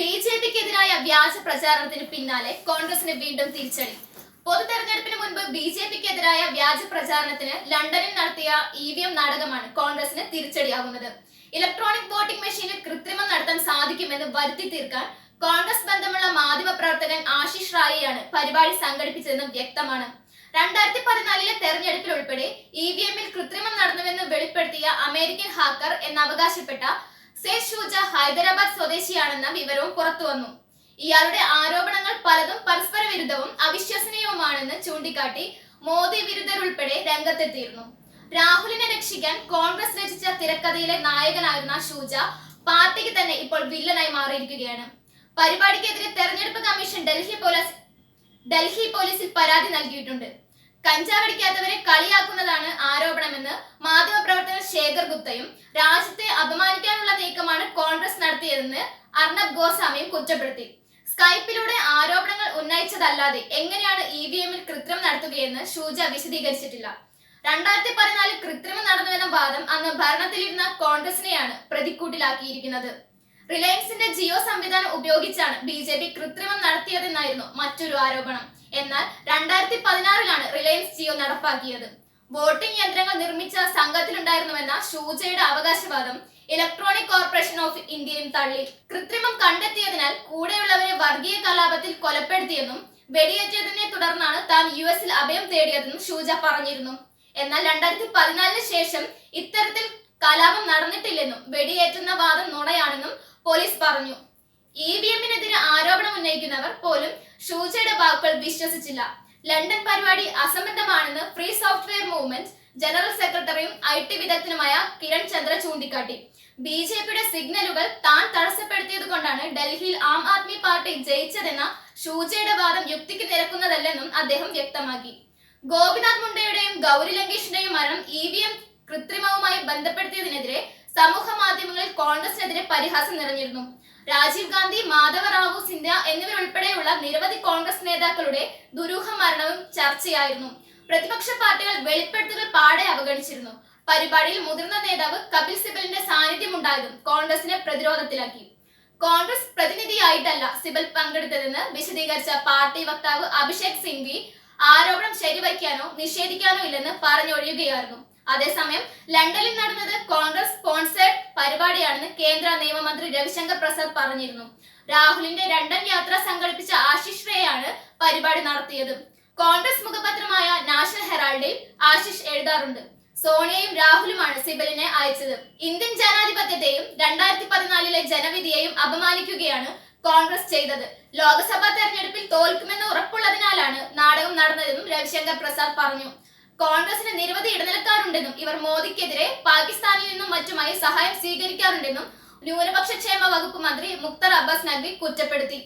B J വ്യാജ പ്രചാരണത്തിന് പിന്നാലെ കോൺഗ്രസിന് വീണ്ടും തിരിച്ചടി. പൊതു തെരഞ്ഞെടുപ്പിന് മുൻപ് ബി ജെ പിക്കെതിരായ വ്യാജ പ്രചാരണത്തിന് ലണ്ടനിൽ നടത്തിയ ഇ വി എം നാടകമാണ് കോൺഗ്രസിന് തിരിച്ചടിയാകുന്നത്. ഇലക്ട്രോണിക് വോട്ടിംഗ് മെഷീനിൽ കൃത്രിമം നടത്താൻ സാധിക്കുമെന്ന് വരുത്തി തീർക്കാൻ കോൺഗ്രസ് ബന്ധമുള്ള മാധ്യമ പ്രവർത്തകൻ ആശിഷ് റായിയാണ് പരിപാടി സംഘടിപ്പിച്ചതെന്നും വ്യക്തമാണ്. രണ്ടായിരത്തി പതിനാലിലെ തെരഞ്ഞെടുപ്പിൽ ഉൾപ്പെടെ ഇ വി എമ്മിൽ കൃത്രിമം നടന്നുവെന്ന് വെളിപ്പെടുത്തിയ അമേരിക്കൻ ഹാക്കർ എന്നവകാശപ്പെട്ട സെ ഷൂജ ഹൈദരാബാദ് സ്വദേശിയാണെന്ന വിവരവും പുറത്തുവന്നു ഇയാളുടെ ആരോപണങ്ങൾ പലതും പരസ്പര വിരുദ്ധവും അവിശ്വസനീയവുമാണെന്ന് ചൂണ്ടിക്കാട്ടി മോദി വിരുദ്ധരുൾപ്പെടെ രംഗത്തെത്തിയിരുന്നു. രാഹുലിനെ രക്ഷിക്കാൻ കോൺഗ്രസ് രചിച്ച തിരക്കഥയിലെ നായകനായിരുന്ന ഷൂജ പാർട്ടിക്ക് തന്നെ ഇപ്പോൾ വില്ലനായി മാറിയിരിക്കുകയാണ്. പരിപാടിക്കെതിരെ തെരഞ്ഞെടുപ്പ് കമ്മീഷൻ ഡൽഹി പോലീസ് ഡൽഹി പോലീസിൽ പരാതി നൽകിയിട്ടുണ്ട്. കഞ്ചാവടിക്കാത്തവരെ കളിയാക്കുന്നതാണ് ആരോപണമെന്ന് മാധ്യമപ്രവർത്തകൻ ശേഖർ ഗുപ്തയും രാജ്യത്തെ അപമാനിക്കാനുള്ള നീക്കമാണ് കോൺഗ്രസ് നടത്തിയതെന്ന് അർണബ് ഗോസ്വാമിയും കുറ്റപ്പെടുത്തി. സ്കൈപ്പിലൂടെ ആരോപണങ്ങൾ ഉന്നയിച്ചതല്ലാതെ എങ്ങനെയാണ് ഇ വി എമ്മിൽ കൃത്രിമം നടത്തുകയെന്ന് ഷൂജ വിശദീകരിച്ചിട്ടില്ല. രണ്ടായിരത്തി പതിനാലിൽ കൃത്രിമം നടന്നുവെന്ന വാദം അന്ന് ഭരണത്തിലിരുന്ന കോൺഗ്രസിനെയാണ് പ്രതിക്കൂട്ടിലാക്കിയിരിക്കുന്നത്. റിലയൻസിന്റെ ജിയോ സംവിധാനം ഉപയോഗിച്ചാണ് ബി ജെ പി കൃത്രിമം നടത്തിയതെന്നായിരുന്നു മറ്റൊരു ആരോപണം. എന്നാൽ രണ്ടായിരത്തി പതിനാറിലാണ് റിലയൻസ് ജിയോ നടപ്പാക്കിയത്. വോട്ടിംഗ് യന്ത്രങ്ങൾ നിർമ്മിച്ച സംഘത്തിലുണ്ടായിരുന്നുവെന്ന ഷൂജയുടെ അവകാശവാദം ഇലക്ട്രോണിക് കോർപ്പറേഷൻ ഓഫ് ഇന്ത്യയും തള്ളി. കൃത്രിമം കണ്ടെത്തിയതിനാൽ കൂടെയുള്ളവരെ വർഗീയ കലാപത്തിൽ കൊലപ്പെടുത്തിയെന്നും വെടിയേറ്റതിനെ തുടർന്നാണ് താൻ യു എസിൽ അഭയം തേടിയതെന്നും ഷൂജ പറഞ്ഞിരുന്നു. എന്നാൽ രണ്ടായിരത്തി പതിനാലിന് ശേഷം ഇത്തരത്തിൽ കലാപം നടന്നിട്ടില്ലെന്നും വെടിയേറ്റുന്ന വാദം നുണയാണെന്നും പോലീസ് പറഞ്ഞു. ഇ വി എമ്മിനെതിരെ ആരോപണം ഉന്നയിക്കുന്നവർ പോലും ഷൂജയുടെ വാക്കുകൾ വിശ്വസിച്ചില്ല. ലണ്ടൻ പരിപാടി അസംബന്ധമാണെന്ന് ഫ്രീ മൂവ്മെന്റ് ജനറൽ സെക്രട്ടറിയും ഐ ടി വിദഗ്ധനുമായ കിരൺ ചന്ദ്ര ചൂണ്ടിക്കാട്ടി. ബി ജെ പിയുടെ സിഗ്നലുകൾ താൻ തടസ്സപ്പെടുത്തിയത് കൊണ്ടാണ് ഡൽഹിയിൽ ആം ആദ്മി പാർട്ടി ജയിച്ചതെന്ന ഷൂജയുടെ വാദം യുക്തിക്ക് നിരക്കുന്നതല്ലെന്നും അദ്ദേഹം വ്യക്തമാക്കി. ഗോപിനാഥ് മുണ്ടയുടെയും ഗൗരി ലങ്കേഷിന്റെയും മരണം ഇ വി എം കൃത്രിമവുമായി ബന്ധപ്പെടുത്തിയതിനെതിരെ സമൂഹ മാധ്യമങ്ങളിൽ കോൺഗ്രസിനെതിരെ പരിഹാസം നിറഞ്ഞിരുന്നു. രാജീവ് ഗാന്ധി മാധവ റാവു സിന്ധ്യ എന്നിവരുൾപ്പെടെയുള്ള നിരവധി കോൺഗ്രസ് നേതാക്കളുടെ ദുരൂഹ മരണവും ചർച്ചയായിരുന്നു. പ്രതിപക്ഷ പാർട്ടികൾ വെളിപ്പെടുത്തൽ പാടെ അവഗണിച്ചിരുന്നു. പരിപാടിയിൽ മുതിർന്ന നേതാവ് കപിൽ സിബലിന്റെ സാന്നിധ്യം ഉണ്ടായതും കോൺഗ്രസിനെ പ്രതിരോധത്തിലാക്കി. കോൺഗ്രസ് പ്രതിനിധിയായിട്ടല്ല സിബൽ പങ്കെടുത്തതെന്ന് വിശദീകരിച്ച പാർട്ടി വക്താവ് അഭിഷേക് സിംഗ്വി ആരോപണം ശരിവയ്ക്കാനോ നിഷേധിക്കാനോ ഇല്ലെന്ന് പറഞ്ഞൊഴിയുകയായിരുന്നു. അതേസമയം ലണ്ടനിൽ നടന്നത് കോൺഗ്രസ് സ്പോൺസേഡ് പരിപാടിയാണെന്ന് കേന്ദ്ര നിയമമന്ത്രി രവിശങ്കർ പ്രസാദ് പറഞ്ഞിരുന്നു. രാഹുലിന്റെ ലണ്ടൻ യാത്ര സംഘടിപ്പിച്ച ആശിഷ് റേയാണ് പരിപാടി നടത്തിയത്. കോൺഗ്രസ് മുഖപത്രമായ നാഷണൽ ഹെറാൾഡിൽ ആശിഷ് എഴുതാറുണ്ട്. സോണിയയും രാഹുലുമാണ് സിബലിനെ അയച്ചത്. ഇന്ത്യൻ ജനാധിപത്യത്തെയും രണ്ടായിരത്തി പതിനാലിലെ ജനവിധിയെയും അപമാനിക്കുകയാണ് കോൺഗ്രസ് ചെയ്തത്. ലോക്സഭാ തെരഞ്ഞെടുപ്പിൽ തോൽക്കുമെന്ന് ഉറപ്പുള്ളതിനാലാണ് നാടകം നടന്നതെന്നും രവിശങ്കർ പ്രസാദ് പറഞ്ഞു. കോൺഗ്രസിന് നിരവധി ഇടനിലക്കാരുണ്ടെന്നും ഇവർ മോദിക്കെതിരെ പാകിസ്ഥാനിൽ നിന്നും മറ്റുമായി സഹായം സ്വീകരിക്കാറുണ്ടെന്നും ന്യൂനപക്ഷ ക്ഷേമ വകുപ്പ് മന്ത്രി മുക്തർ അബ്ബാസ് നഖ്വി കുറ്റപ്പെടുത്തി.